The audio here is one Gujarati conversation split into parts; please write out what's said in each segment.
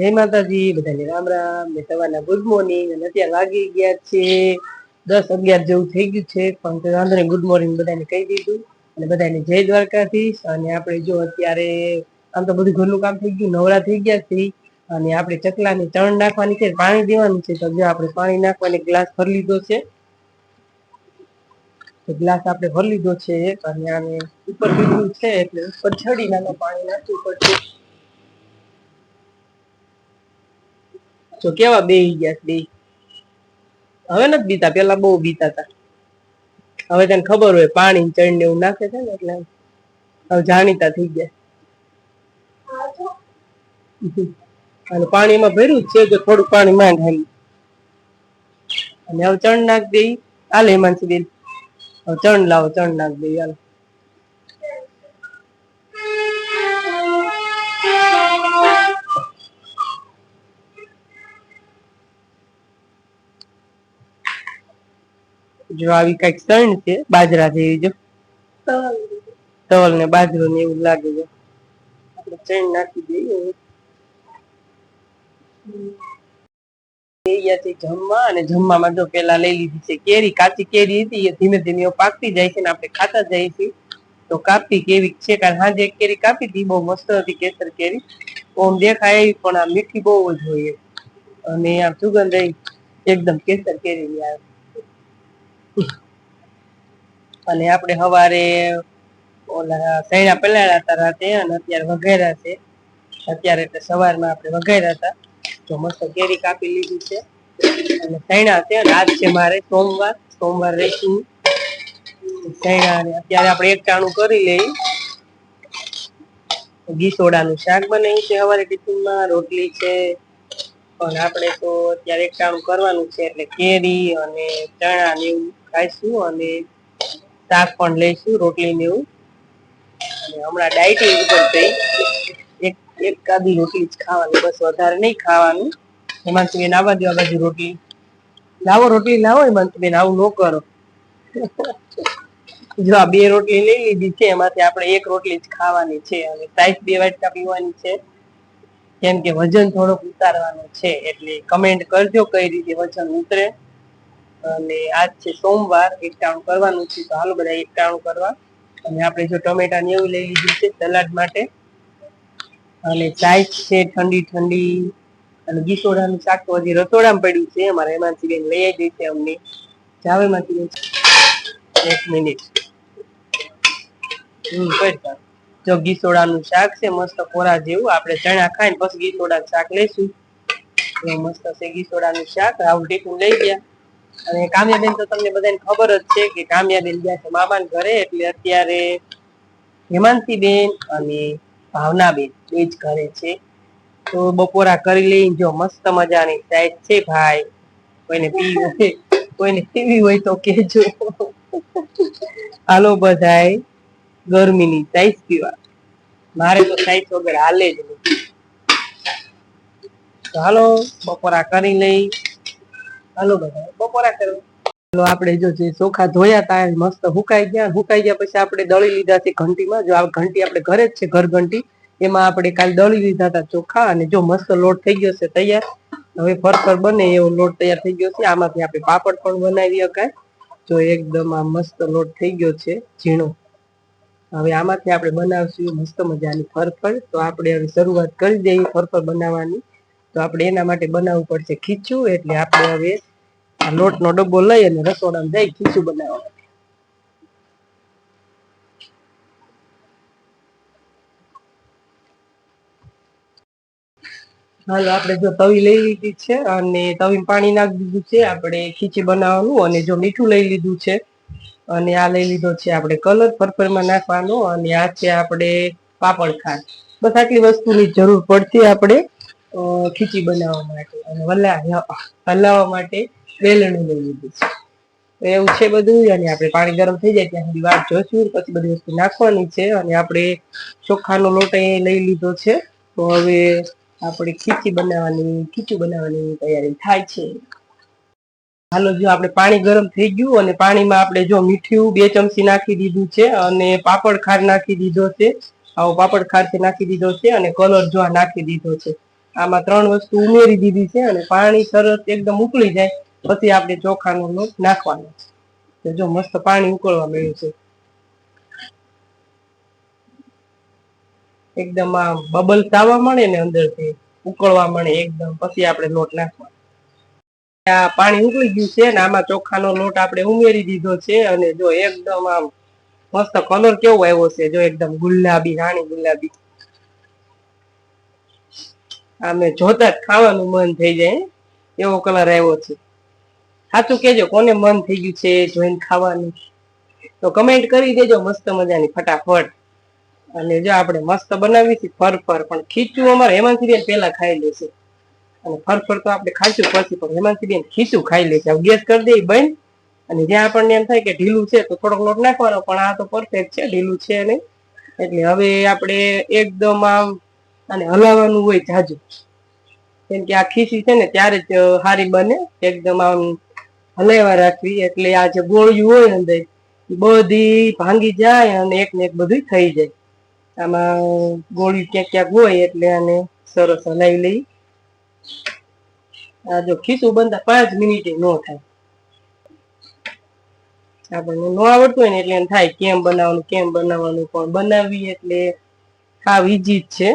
જય માતાજી, બધાને રામ રામ. ને સવારના ગુડ મોર્નિંગ અને અત્યારે વાગી ગયા છે દસ અગિયાર જેવું થઈ ગયું છે, પણ વાંધો નહીં ગુડ મોર્નિંગ બધાને કહી દીધું. અને બધાને જય દ્વારકાધીશ. અને આપણે જો અત્યારે આમ તો બધું ઘરનું કામ થઈ ગયું, નવરા થઈ ગયા છે અને આપણે ચકલાની ચણ નાખવાની છે, પાણી દેવાનું છે. તો જો આપણે પાણી નાખવાની ગ્લાસ ભરી લીધો છે. ગ્લાસ આપણે ભરી લીધો છે. અને આને ઉપર લીધું છે, એટલે ઉપર ચડી નાનો પાણી નાખવું પડશે. જો કેવા બે ગયા બે હવે નથી બીતા, પેલા બહુ બીતા હતા હવે તને ખબર હોય પાણી ચણ ને એવું નાખે છે ને એટલે હવે જાણીતા થઈ ગયા. અને પાણીમાં ભર્યું છે કે થોડું પાણી માંડ એમ. અને હવે ચણ નાખ દઈ હાલે માનસી બેન. હવે ચણ લાવો, ચણ નાખ દઈ હાલ. જો આવી કંઈક ચણ છે, બાજરા જેવી જો. તવલ ને બાજરો ને એવું લાગે છે. આપણે નાખી દઈએ. છે જમવા અને જમવામાં જો પેલા લઈ લીધી છે કેરી, કાચી કેરી હતી, એ ધીમે ધીમે પાકતી જાય છે ને આપણે ખાતા જઈએ છીએ. તો કાપી કેવી છે કારણ હાજે એક કેરી કાપી હતી, બહુ મસ્ત હતી કેસર કેરી. ઓમ દેખાય એવી, પણ આ મીઠી બહુ જ હોય અને આમ સુગંધ એકદમ કેસર કેરી આવે. અને આપણે સવારે, ઓલા સૈણા પલાળ્યા હતા રાતે અને અત્યારે વઘેરા છે. અત્યારે એટલે સવારમાં આપણે વઘેરા હતા. તો મસ્ત કેરી કાપી લીધી છે. અને સૈણા છે અને આજ છે મારે, સોમવાર. સોમવાર રહીશું. સૈણા અને અત્યારે આપણે એક ટાણું કરી લઈ ગીસોડાનું શાક બનાવ્યું છે સવારે ટિફિનમાં, રોટલી છે. પણ આપણે તો અત્યારે એક ટાણું કરવાનું છે એટલે કેરી અને ચણા ને એવું ખાઈશું અને શાક પણ લઈશું, રોટલી ને એવું. અને હમણાં ડાયટિંગ ઉપર થઈ. એક કાદી રોટલી જ ખાવાની, બસ વધારે નહીં ખાવાનું. હેમાંશી બેન આવવા દેવા બાજુ રોટલી. લાવો રોટલી, લાવો હેમાંશી બેન આવું ન કરો. જો આ બે રોટલી લઈ લીધી છે, એમાંથી આપણે એક રોટલી જ ખાવાની છે. અને સાઈઝ બે વાટકા પીવાની છે. કેમ કે વજન થોડોક ઉતારવાનું છે, એટલે કમેન્ટ કરજો કઈ રીતે વજન ઉતરે. અને આજ છે સોમવાર, એકટાણું કરવાનું છે, તો હાલો બધા એકટાણું કરવા. અને આપણે જો ટમેટા ને એવું લઈ લીધું છે, સલાડ માટે. અને ચાય છે ઠંડી ઠંડી. અને ગીસોડાનું શાક તો હજી રસોડામાં પડ્યું છે, અમારે એમાંથી બેન લઈ આવી છે અમને. જાવે માંથી બેન. એક મિનિટ. હમ જો ગીસોડાનું શાક છે, મસ્ત કોરા જેવું, આપણે ચણા ખાઈને પછી ગીસોડાનું શાક લઈશું. મસ્ત છે ગીસોડાનું શાક, રાહુલ ટીકું લઈ ગયા. અને કામ્યાબેન તો તમને બધાને ખબર જ છે કે કામ્યાબેન ગયા છે મામાન ઘરે એટલે અત્યારે હેમાંશીબેન અને ભાવનાબેન બે જ ઘરે છે. તો બપોરા કરી લઈને જો મસ્ત મજાની સાઈડ છે ભાઈ. કોઈને પીવી હોય, કોઈને પીવી હોય તો કેજો હાલો બધાય, ગરમીની સાઈઝ પીવા મારે તો સાઈજ વગર હાલે જ નહીં. હાલો, બપોરા કરી લઈ. હાલો બધા, બપોરા આપણે જો જે ચોખા ધોયા તા મસ્ત હુકાઈ ગયા. હુકાઈ ગયા પછી આપણે દળી લીધા છે ઘંટીમાં. જો આ ઘંટી આપણે ઘરે જ છે, ઘર ઘંટી. એમાં આપણે કાલ દળી લીધા હતા ચોખા અને જો મસ્ત લોટ થઈ ગયો છે તૈયાર. હવે ફરફર બને એવો લોટ તૈયાર થઈ ગયો છે. આમાંથી આપણે પાપડ પણ બનાવી શકાય. જો એકદમ આ મસ્ત લોટ થઈ ગયો છે, ઝીણો. હવે આમાંથી આપણે બનાવશું મસ્ત મજાની ફરફર. તો આપણે હવે શરૂઆત કરી દઈએ ફરફર બનાવવાની. તો આપણે એના માટે બનાવવું પડશે ખીચું, એટલે આપણે હવે આ લોટનો ડબ્બો લઈ અને રસોડામાં જઈ ખીચું બનાવવા હાલો, આપણે જો તવી લઈ લીધી છે અને તવી પાણી નાખી દીધું છે. આપણે ખીચી બનાવવાનું અને જો મીઠું લઈ લીધું છે અને આ લઈ લીધો છે આપણે કલર પર્પલમાં નાખવાનો અને આ છે આપણે પાપડ ખાંડ. બસ આટલી વસ્તુની જરૂર પડશે આપણે ખીચી બનાવવા માટે અને હલાવવા માટે વેલણું લઈ લીધું છે. તો એવું છે બધું અને આપણે પાણી ગરમ થઈ જાય ત્યાં સુધી વાત જોઈશું પછી બધી વસ્તુ નાખવાની છે અને આપણે ચોખાનો લોટ અહીં લઈ લીધો છે. તો હવે આપણે ખીચી બનાવવાની, ખીચું બનાવવાની તૈયારી થાય છે. હાલો, જો આપણે પાણી ગરમ થઈ ગયું અને પાણીમાં આપણે જો મીઠું બે ચમચી નાખી દીધું છે અને પાપડ ખાર નાખી દીધો છે. આવો પાપડ ખાર નાખી દીધો છે અને કલર જો નાખી દીધો છે. આમાં ત્રણ વસ્તુ ઉમેરી દીધી છે અને પાણી સરસ એકદમ ઉકળી જાય, પછી આપણે ચોખાનો લોટ નાખવાનો. જો મસ્ત પાણી ઉકળવા મળ્યું છે. એકદમ આ બબલ આવવા મળે ને અંદરથી, ઉકળવા મળે એકદમ, પછી આપણે લોટ નાખવાનો. આ પાણી ઉકળી ગયું છે ને આમાં ચોખાનો લોટ આપણે ઉમેરી દીધો છે અને જો એકદમ આમ મસ્ત કલર કેવો આવ્યો છે, જો એકદમ ગુલાબી, રાણી ગુલાબી. આમે જોતા જ ખાવાનું મન થઈ જાય એવો કલર આવ્યો છે. સાચું કેજો કોને મન થઈ ગયું છે જોઈને ખાવાનું? તો કમેન્ટ કરી દેજો, મસ્ત મજાની ફટાફટ. અને જો આપણે મસ્ત બનાવી છે ફર પણ ખીચું અમારે હેમાંશી બેન પેલા ખાઈ લેશે અને ફરફર તો આપણે ખાઈશું પછી, પણ હેમાંશી બેન ખીચું ખાઈ લેશે હવે ગેસ કરી દે બન અને જ્યાં આપણને એમ થાય કે ઢીલું છે, તો થોડોક લોટ નાખવાનો, પણ આ તો પરફેક્ટ છે, ઢીલું છે નહીં. એટલે હવે આપણે એકદમ આમ અને હલાવવાનું હોય જાજુ. કેમ કે આ ખીસી છે ને ત્યારે જ સારી બને, એકદમ આમ હલાવ્યા રાખવી, એટલે આ જે ગોળિયું હોય અંદર બધી ભાંગી જાય અને એક ને એક બધું થઈ જાય. આમાં ગોળિયું ક્યાંક ક્યાંક હોય એટલે આને સરસ હલાવી લઈ આ જો ખીચું બનતા પાંચ મિનિટે ન થાય. આપણને ન આવડતું હોય ને એટલે એમ થાય, કેમ બનાવવાનું કેમ બનાવવાનું, પણ બનાવી એટલે ખાવ ઈજી જ છે.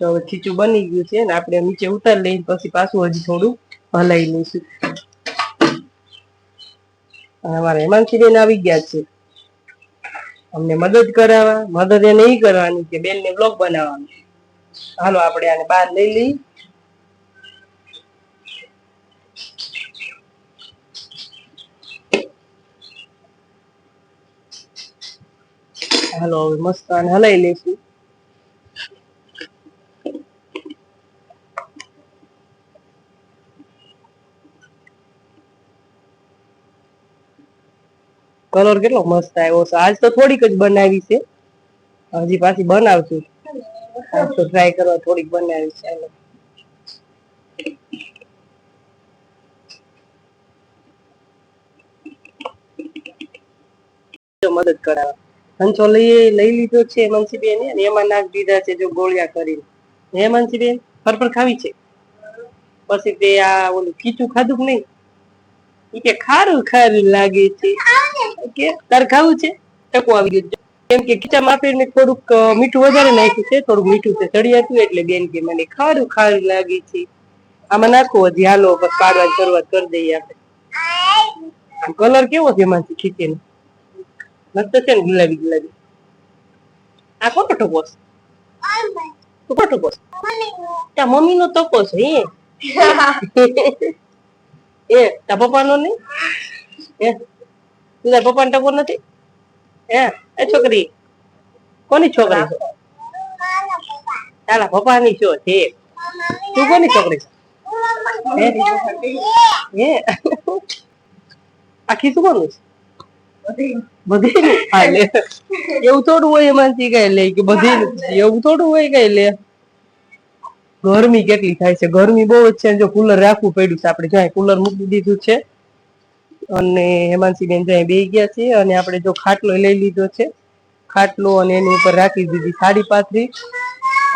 જો હવે ખીચું બની ગયું છે ને આપણે નીચે ઉતારી લઈને પછી પાછું હજી થોડું હલાવી લઈશું. અમારા હેમાંશી બેન આવી ગયા છે. અમને મદદ કરાવવા, મદદ એને ઈ કરવાની કે બેન ને બ્લોગ બનાવવાનું. હાલો, આપણે આને બહાર લઈ લઈ હાલો, હવે મસ્ત આને હલાવી લઈશું. કલર કેટલો મસ્ત આવ્યો છે. આજ તો થોડીક જ બનાવી છે. હજી પાછી બનાવશું. આજ તો ટ્રાય કરવા થોડીક બનાવી છે. મદદ કરાવે. હંચો લઈ લઈ લીધો છે હેમાંશીબેન અને એમાં નાખ દીધા છે જો ગોળિયા કરીને. હેમાંશીબેન ફરફર ખાવી છે? પછી તે આ ઓલું ખીચું ખાધું કે નહીં? કે ખારું ખારું લાગે છે. કે તાર ખાવું છે? ટકો આવી ગયું. કેમ કે ખીચા માપીને થોડુંક મીઠું વધારે નાખ્યું છે. થોડુંક મીઠું છે ચડી હતું એટલે બેન કે મને ખારું ખારું લાગે છે. આમાં નાખો હજી. હાલો બસ પાડવાની શરૂઆત કરી દઈએ આપણે. કલર કેવો છે એમાંથી ખીચીનો? મસ્ત છે ને ગુલાબી ગુલાબી. આ કોનો ટકો છે? કોનો ટકો છે? મમ્મી નો ટકો છે એ? પપ્પા નો નહીં એ તું તાર પપ્પા ટકો નથી હે એ છોકરી કોની છોકરી છે તારા પપ્પા ની છો છે તું કોની છોકરી હે આખી શું કોનું છે બધી એવું થોડું હોય એમાંથી કઈ લે કે બધી એવું થોડું હોય કઈ લે ગરમી કેટલી થાય છે? ગરમી બહુ જ છે જો કુલર રાખવું પડ્યું છે આપણે જ્યાં કુલર મૂકી દીધું છે. અને હેમાંશી બેન જ્યાં બે ગયા છે અને આપણે જો ખાટલો લઈ લીધો છે. ખાટલો અને એની ઉપર રાખી દીધી સાડી પાથરી.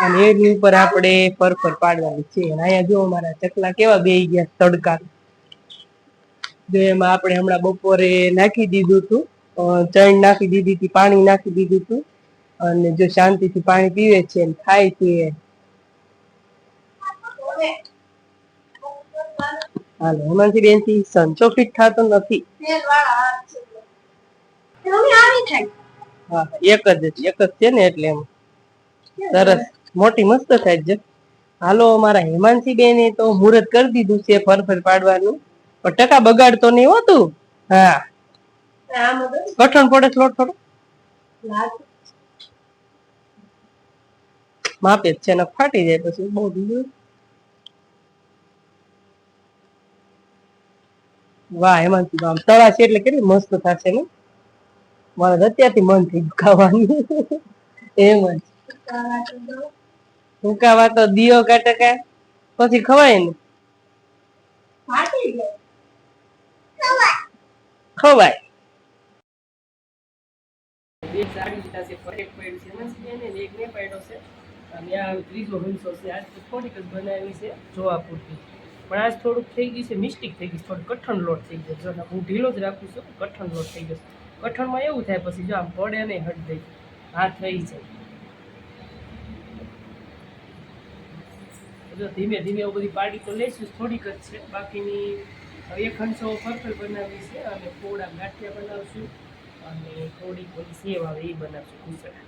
અને એની ઉપર આપણે ફરફર પાડવાની છે. અને અહીંયા જો અમારા ચકલા કેવા બે ગયા તડકા. જો એમાં આપણે હમણાં બપોરે નાખી દીધું હતું. ચણ નાખી દીધી હતી, પાણી નાખી દીધું હતું. અને જો શાંતિથી પાણી પીવે છે ખાય છે. હાલો હેમંતી બેનથી સંચો ફિટ થતો નથી. એક જ એક જ છે ને એટલે એમ. સરસ, મોટી મસ્ત થાય છે. હાલો અમારા હેમાંશી બેને તો મુહૂર્ત કરી દીધું છે ફરફર પાડવાનું. પણ ટકા બગાડતો નહીં હોતું હા. કઠણ પડે લોટ થોડો. માપે છે, ને ફાટી જાય પછી બહુ ઢીલું વાહ, હેમાંશી આમ તળા છે એટલે કેટલી મસ્ત થશે ને? મારે અત્યારથી મન થઈ ખાવાનું. એમ જ હુંકાવા તો દિયો કાટકા પછી ખવાય ને? ખવાય. બે સાડી લીધા છે ફરેક પડ્યું છે ને એક ને પડ્યો છે, અને આ ત્રીજો હિંસો છે આ થોડીક બનાવી છે, જોવા પૂરતી. પણ આજ થોડુંક થઈ ગઈ છે મિસ્ટેક થઈ ગઈ થોડું કઠણ લોટ થઈ ગયો જો હું ઢીલો જ રાખું છું, કઠણ લોટ થઈ ગયો કઠણમાં એવું થાય પછી જો આમ પડે નહીં હટ દઈ હાથ થઈ જાય. જો ધીમે ધીમે એવું બધી પાડી તો લઈશું થોડીક જ છે. બાકીની હવે હંસો ફરફર બનાવી છે અને થોડા ગાંઠિયા બનાવશું અને થોડીક બધી સેવ આવે એ બનાવશું ઘૂસડા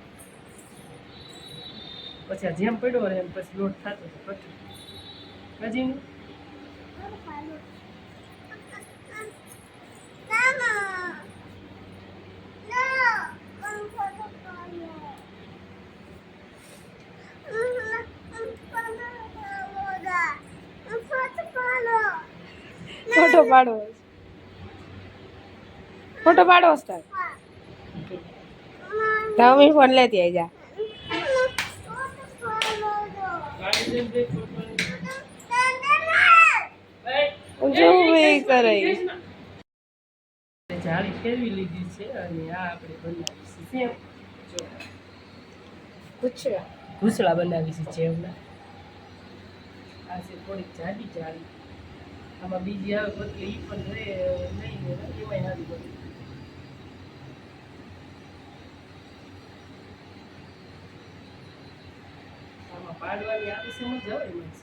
પછી આ જેમ પડ્યો રહે એમ પછી લોટ થતો તો કઠણ. હજી ફોટો પાડો ફોટો પાડો સ્ટાર તમે ફોન લેતી આવી જા ગાડી લઈને જઈ તો પણ- હું જોઉં એ કરે જાળી ફેરવી લીધી છે અને આ આપણે બનાવી છે ઘૂસળા ઘૂસડા બનાવી છે જેવના આ છે થોડીક જાડી જાડી આમાં બીજી આવે બદલે ઈ પણ રહે નહીં એમાંય સારી બની આમાં પાડવાની આવી સમજ મજા આવે એમાં.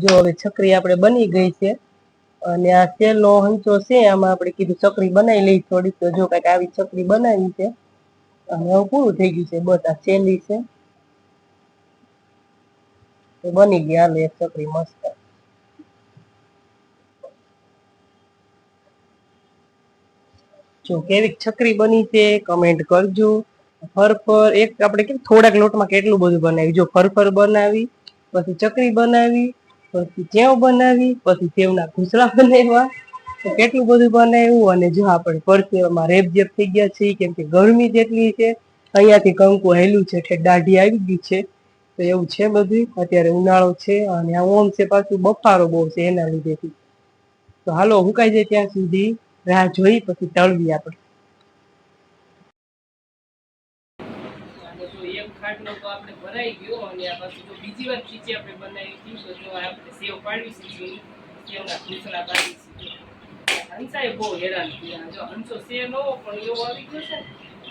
જો હવે છકરી આપણે બની ગઈ છે, અને આ તેલનો હંચો છે, આમાં આપણે કીધું ચકરી બનાવી લઈ થોડીક, તો જો કાંઈક આવી ચકરી બનાવી છે, અને હવે પૂરું થઈ ગયું છે, બસ આ છેલ્લી છે. બની ગઈ હાલો એક ચકરી મસ્ત. જો કેવી છકરી બની છે કમેન્ટ કરજો. ફરફર, એક આપણે કેમ થોડાક લોટમાં કેટલું બધું બનાવ્યું? જો ફરફર બનાવી, પછી ચકરી બનાવી, પછી ચેવ બનાવી, પછી ચેવના ઘૂસળા બનાવ્યા. તો કેટલું બધું બનાવ્યું? અને જો આપણે પરસેવામાં રેબઝેબ થઈ ગયા છે કેમ કે ગરમી જેટલી છે, અહીંયાથી કંકુ હેલું છે એટલે દાઢી આવી ગઈ છે. તો એવું છે બધું. અત્યારે ઉનાળો છે અને આ ઓમ છે પાછું બફારો બહુ છે એના લીધેથી. તો હાલો હુકાઈ જાય ત્યાં સુધી. રાહ જોઈ, પછી તળવી આપણે. બીજી વાર બનાવી હતી બહુ હેરાન થયા જો હંસો સે પણ એવો આવી ગયો છે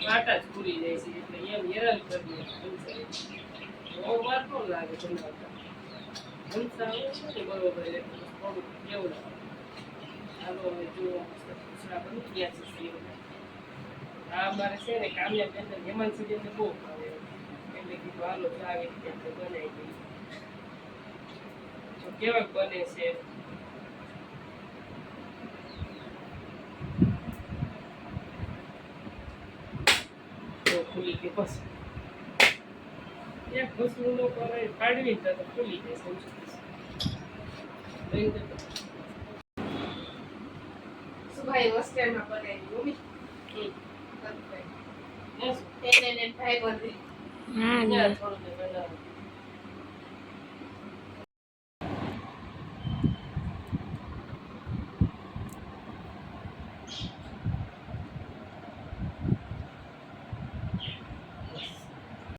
કાંટા જ પૂરી જાય છે. એમ હેરાન કરી બહુ વાર ન લાગે હંસા બરોબર એટલે હવે જુઓ ખીચડા બની ગયા છે ને કામ્યા બેન હેમંત સુધીને બહુ એટલે કીધું, હાલો જો આવી રીતે બનાવી દઈએ. તો કેવાક બને છે. તો ખુલી ગઈ બસ. એક ઘસવું ન કરે ફાડવી તો તો ખુલી જાય સમજી સુભાઈ હોસ્ટેલમાં બનાવી મમ્મી. એને ભાઈ બંધી થોડુંક